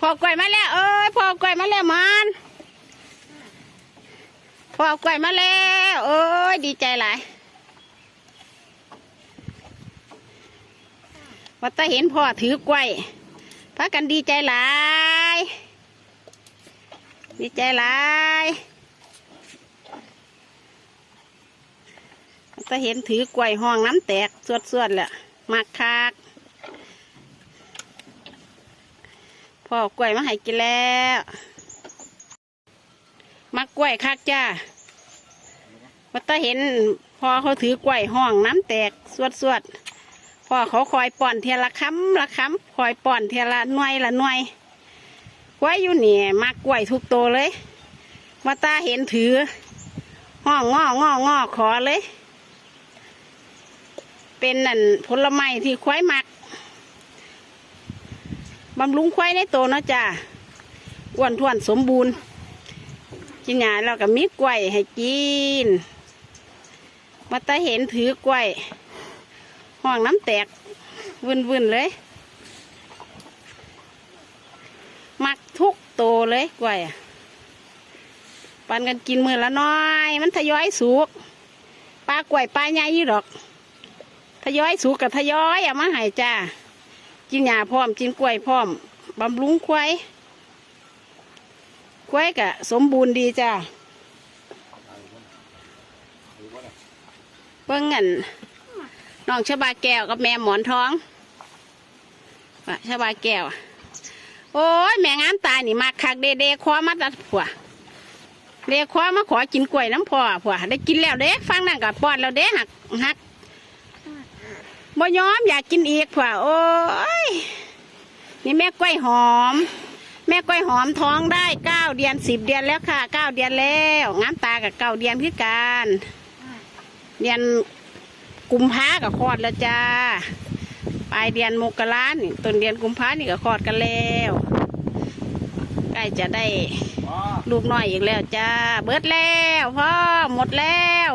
พอกล้วยมาแล้วเอ้ยพอกล้วยมาแล้วมันพอกล้วยมาแล้วเอ้ยดีใจหลายว่าแตาเห็นพ่อถือกล้วยพากันดีใจหลาย ดีใจหลายแตาเห็นถือกล้วยห้องน้ำแตกสวดๆแหละมักคัก พ่อกล้วยมาให้กินแล้วมักกล้วยคักจ้าว่าตาเห็นพ่อเขาถือกล้วยห้องน้ำแตกสวดสวดๆพ่อเขาคอยป้อนเทละคำละคำคอยป้อนเทละหน่วยละหน่วยกล้วยอยู่นี่มักกล้วยทุกโตเลยว่าตาเห็นถือห้องงององอขอเลย เป็นนั่นผลไม้ที่ควายมัก บำรุงควายในโตเนาะจ้าอ้วนท้วนสมบูรณ์กินหยาเราก็มีกล้วยให้กินมาตาเห็นถือกล้วยห้องน้ำแตกวุ่นๆเลย มักทุกโตเลยกล้วยปันกันกินมือละน้อย มันทยอยสุกปลากล้วยปลาใหญ่ยี่ดอก ทยอยสุกกับทยอยเอามาให้จ้า กินหญ้าพร้อม กินกล้วยพร้อมบำรุงควายควายกะ สมบูรณ์ดีจ้าเบิ่งเงินน้องชบาแก้วกับแม่หมอนท้องว่ะชบาแก้ว โอ้ยแม่งามตายนี่มาคักเดเดคว้ามาตัดผัวเดคว้ามาขอกินกล้วยน้ำพ่อผัวได้กินแล้วเด้ฟังนั่งกับป้อนแล้วเด้หักหัก บ่ยอมอยากกินอีกว่ะโอ้ยนี่แม่กล้วยหอม แม่กล้วยหอมท้องได้เก้าเดือนสิบเดือนแล้วค่ะเก้าเดือนแล้วงามตากับเก้าเดือนพิการเดือนกุมภากับคลอดแล้วจ้าปลายเดือนมกรานี่ต้นเดือนกุมภานี่ก็คลอดกันแล้วใกล้จะได้ลูกน้อยอีกแล้วจ้า เบิดแล้วพ่อหมดแล้ว